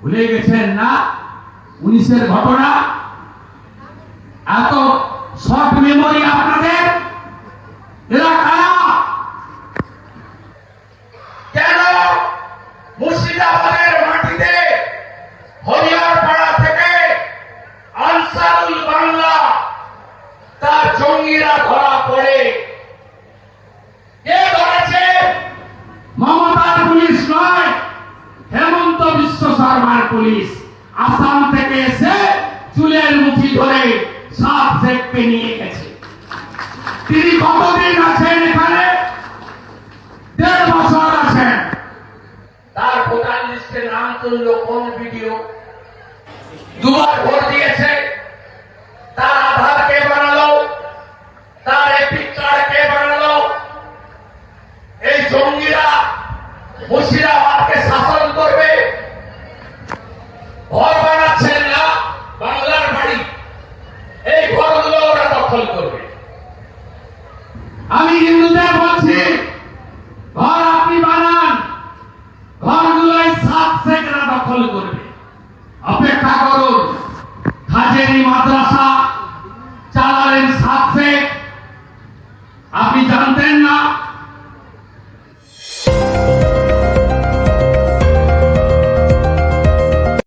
ভুলে গেছেন না? উনিশের ঘটনা? এত শর্ট মেমোরি আপনাদের? এরা কারা? কেন মুর্শিদাবাদের মাটিতে হরিয়ারপাড়া থেকে আনসারুল বাংলা তার জঙ্গিরা ধরা পড়ে কে ধরেছে মমতার পুলিশ নয় হেমন্ত বিশ্ব শর্মার পুলিশ। আসাম থেকে এসে চুলের মুঠি ধরে সাত শেখকে নিয়ে গেছে। তিনি কতদিন আছেন এখানে? দেড় বছর আছেন। তার ভোটার লিস্টে নাম তুললো কোন ভিডিও? দুবার ভোট দিয়েছে। তার আধার কে বানালো? তার এপিক কার্ড কে বানালো? এই জঙ্গিরা মুর্শিদাবাদকে দখল করবে। আমি হিন্দুদের বলছি, ঘর আপনি বানান, ঘরগুলোয় সাত সেকরা দখল করবে। অপেক্ষা করুন, হাজেরি মাদ্রাসা চালালেন সাত সেক। আপনি জানতেন না